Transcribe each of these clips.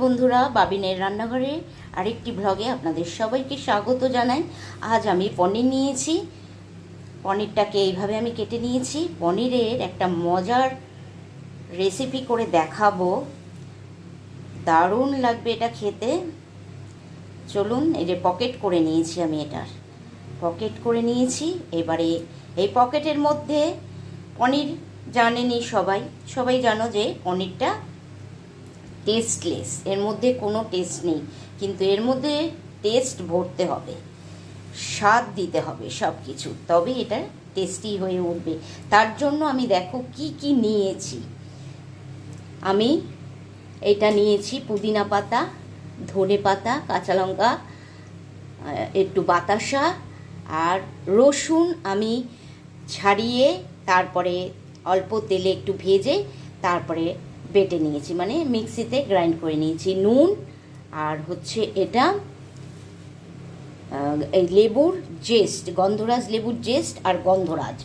বন্ধুরা, বাবিনের রান্নাঘরে আরেকটি ব্লগে আপনাদের সবাইকে স্বাগত জানাই। আজ আমি পনির নিয়েছি। পনিরটাকে এইভাবে আমি কেটে নিয়েছি। পনিরের একটা মজার রেসিপি করে দেখাবো। দারুণ লাগবে এটা খেতে। চলুন, এই যে পকেট করে নিয়েছি আমি এটার। পকেট করে নিয়েছি। এবারে এই পকেটের মধ্যে পনির জানেনি সবাই। সবাই জানো যে পনিরটা টেস্টলেস এর মধ্যে কোনো টেস্ট নেই। কিন্তু এর মধ্যে টেস্ট ভরতে হবে। স্বাদ দিতে হবে সব কিছু তবে এটা টেস্টি হয়ে উঠবে। তার জন্য আমি দেখো কি কি নিয়েছি। আমি এটা নিয়েছি পুদিনা পাতা, ধনে পাতা, কাঁচা লঙ্কা একটু বাতাসা আর রসুন আমি ছাড়িয়ে তারপরে অল্প তেলে একটু ভেজে তারপরে বেটে নিয়েছি মানে মিক্সিতে গ্রাইন্ড করে নিয়েছি। নুন আর হচ্ছে এটা এই লেবুর জেস্ট, গন্ধরাজ লেবুর জেস্ট আর গন্ধরাজ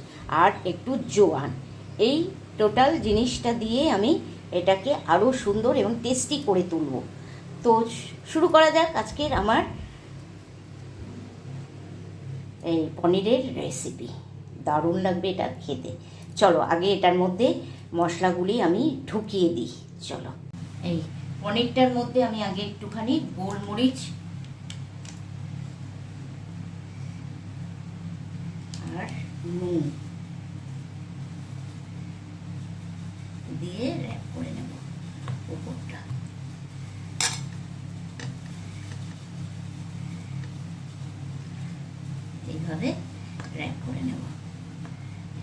আর একটু জোয়ান। এই টোটাল জিনিসটা দিয়ে আমি এটাকে আরও সুন্দর এবং টেস্টি করে তুলব। তো শুরু করা যাক আজকের আমার এই পনিরের রেসিপি দারুণ লাগবে এটা খেতে। চলো আগে এটার মধ্যে মশলাগুলি আমি ঢুকিয়ে দিই, চলো। এই পনিরটার মধ্যে আমি আগে একটুখানি গোলমরিচ আর নুন দিয়ে র্যাপ করে নেব উপরটা এইভাবে র্যাপ করে নেব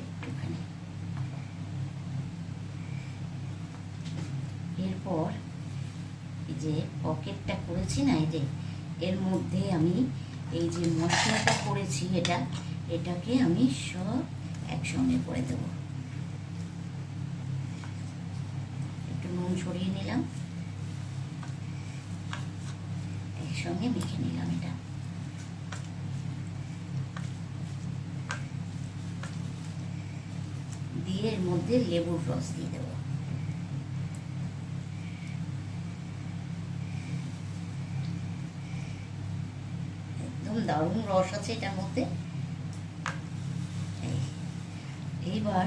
একটুখানি এরপর এই যে পকেটটা করেছি না এই যে, এর মধ্যে আমি এই যে মশলাটা করেছি এটা, এটাকে আমি সব একসঙ্গে করে দেবো। একটু নুন ছড়িয়ে নিলাম। একসঙ্গে মেখে নিলাম এটা। দিয়ে এর মধ্যে লেবুর রস দিয়ে দেবো একদম দারুণ রস আছে এটার মধ্যে। এই, এইবার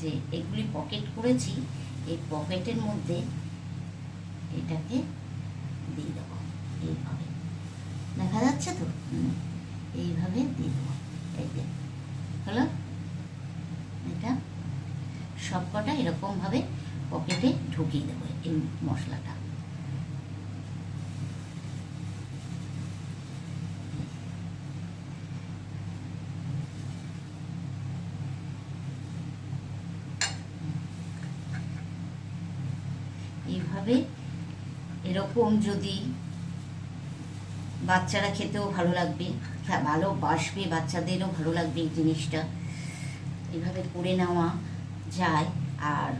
যে এগুলি পকেট করেছি এই পকেটের মধ্যে এটাকে দিয়ে দেবো। এইভাবে। দেখা যাচ্ছে তো? এইভাবে দিয়ে দেবো। এই যে হলো? এটা সবকটা এরকমভাবে পকেটে ঢুকিয়ে দেবো এই মশলাটা। এইভাবে এরকম যদি বাচ্চারা খেতেও ভালো লাগবে, খা- ভালো বাসবে, বাচ্চাদেরও ভালো লাগবে এই জিনিসটা। এভাবে করে নেওয়া যায় আর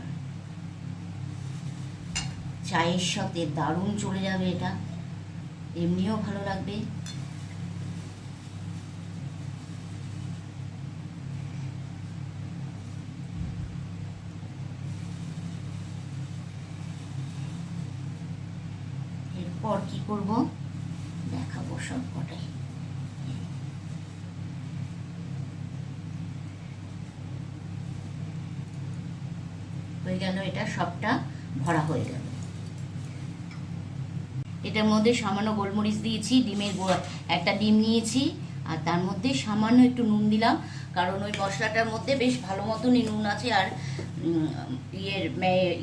চায়ের সাথে দারুণ চলে যাবে এটা। এমনিও ভালো লাগবে এরপর কি করব? দেখাবো সব কটাই হয়ে গেল এটা, সবটা ভরা হয়ে গেল। এটার মধ্যে সামান্য গোলমরিচ দিয়েছি, ডিমের একটা ডিম নিয়েছি, আর তার মধ্যে সামান্য একটু নুন দিলাম, কারণ ওই মশলাটার মধ্যে বেশ ভালো মতনই নুন আছে, আর ইয়ের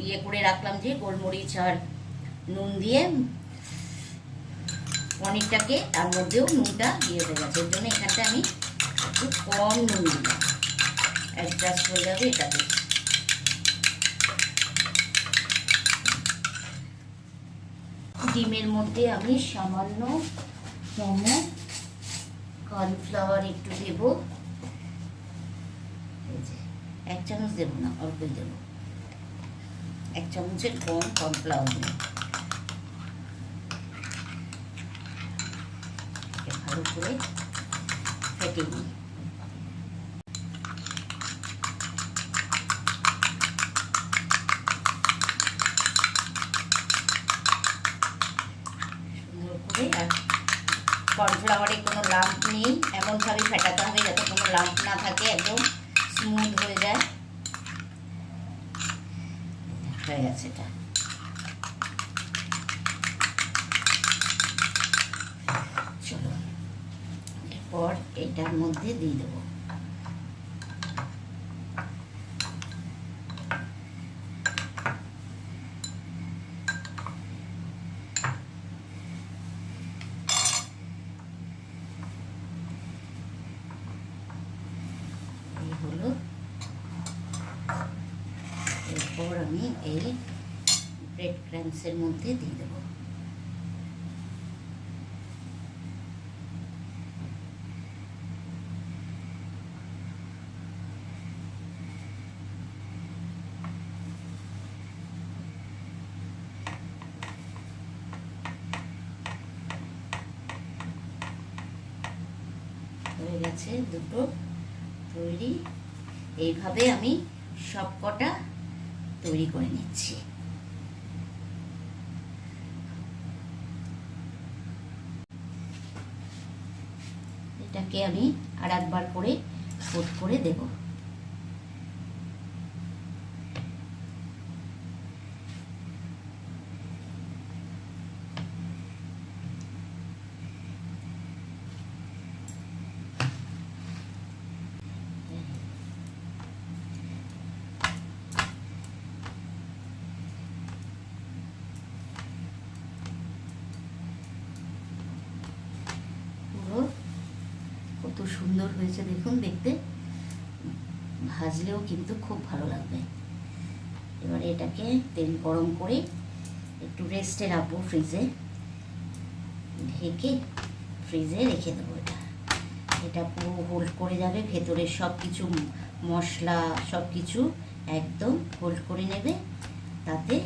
ইয়ে করে রাখলাম যে গোলমরিচ আর নুন দিয়ে পনিরটাকে তার মধ্যেও নুনটা দিয়ে গেছে এর জন্য এখানটা আমি একটু কম নুন দিলাম। অ্যাডজাস্ট হয়ে যাবে এটাতে ডিমের মধ্যে আমি সামান্য মোমো, কর্নফ্লাওয়ার একটু দেব। এক চামচ দেবো না, অল্পই দেবো। এক চামচের কম কর্নফ্লাওয়ার দেবো। ভালো করে ফেটে নিই। কর্নফ্লাওয়ারে কোনো লাম্প নেই। এমনভাবে ফেটাতে হবে যাতে কোনো লাম্প না থাকে, একদম স্মুথ হয়ে যায়। হয়ে গেছে এটা। এরপর এটার মধ্যে দিয়ে দেবো। এরপর আমি এই ব্রেড ক্রামসের মধ্যে দিয়ে দেবো। গেছে দুটো তৈরি। এইভাবে আমি সব কটা তৈরি করে নিচ্ছি। এটাকে আমি আর একবার করে কোট করে দেব পুরো কত সুন্দর হয়েছে দেখুন দেখতে। ভাজলেও কিন্তু খুব ভালো লাগবে। এবার এটাকে তেল গরম করে একটু রেস্টে রাখব ফ্রিজে ঢেকে ফ্রিজে রেখে দেবো এটা। এটা পুরো হোল্ড করে যাবে, ভেতরের সব কিছু মশলা সব কিছু একদম হোল্ড করে নেবে। তাতে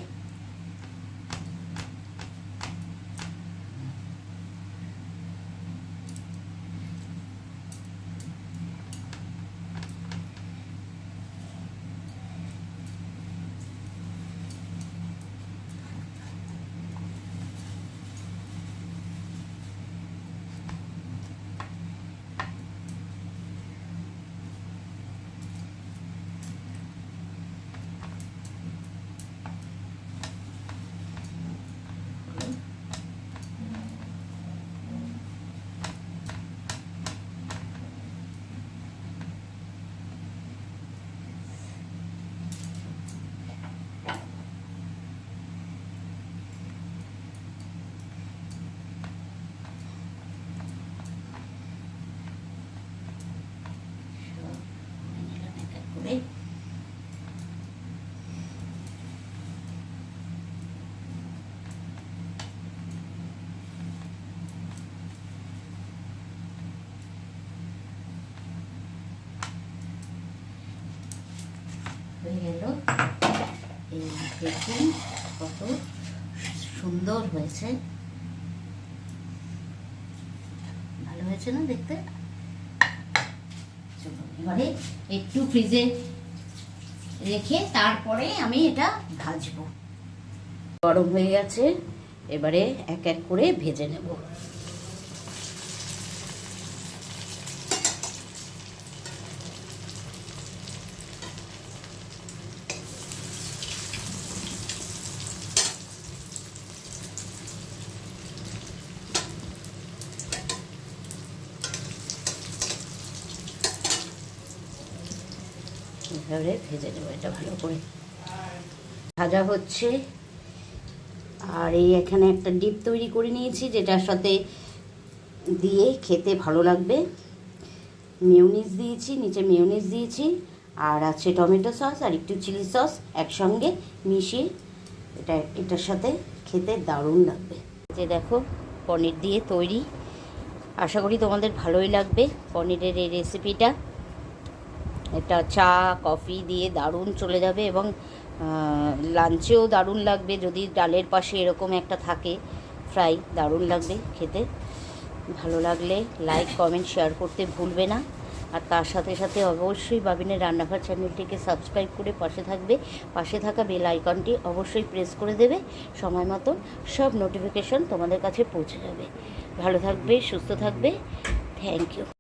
সব করে নিলাম এক এক করে হয়ে গেল এই দেখুন কত সুন্দর হয়েছে। ভালো হয়েছে না দেখতে? এবারে একটু ফ্রিজে রেখে তারপরে আমি এটা ভাজবো। গরম হয়ে গেছে, এবারে এক এক করে ভেজে নেব। এভাবে ভেজে নেব, এটা ভালো করে। ভাজা হচ্ছে। আর এই এখানে একটা ডিপ তৈরি করে নিয়েছি, যেটার সাথে দিয়ে খেতে ভালো লাগবে। মিউনিস দিয়েছি, নিচে মিউনিস দিয়েছি, আর আছে টমেটো সস আর একটু চিলি সস একসঙ্গে মিশিয়ে এটা, এটার সাথে খেতে দারুণ লাগবে। যে দেখো, পনির দিয়ে তৈরি। আশা করি তোমাদের ভালোই লাগবে পনিরের এই রেসিপিটা এটা চা, কফি দিয়ে দারুণ চলে যাবে এবং লাঞ্চেও দারুণ লাগবে। যদি ডালের পাশে এরকম একটা থাকে, ফ্রাই, দারুণ লাগবে খেতে। ভালো লাগলে লাইক, কমেন্ট, শেয়ার করতে ভুলবে না। আর তার সাথে সাথে অবশ্যই বাবিনের রান্নাঘর চ্যানেলটিকে সাবস্ক্রাইব করে পাশে থাকবে। পাশে থাকা বেল আইকনটি অবশ্যই প্রেস করে দেবে। সময় মতন সব নোটিফিকেশন তোমাদের কাছে পৌঁছে যাবে। ভালো থাকবে, সুস্থ থাকবে। Thank you.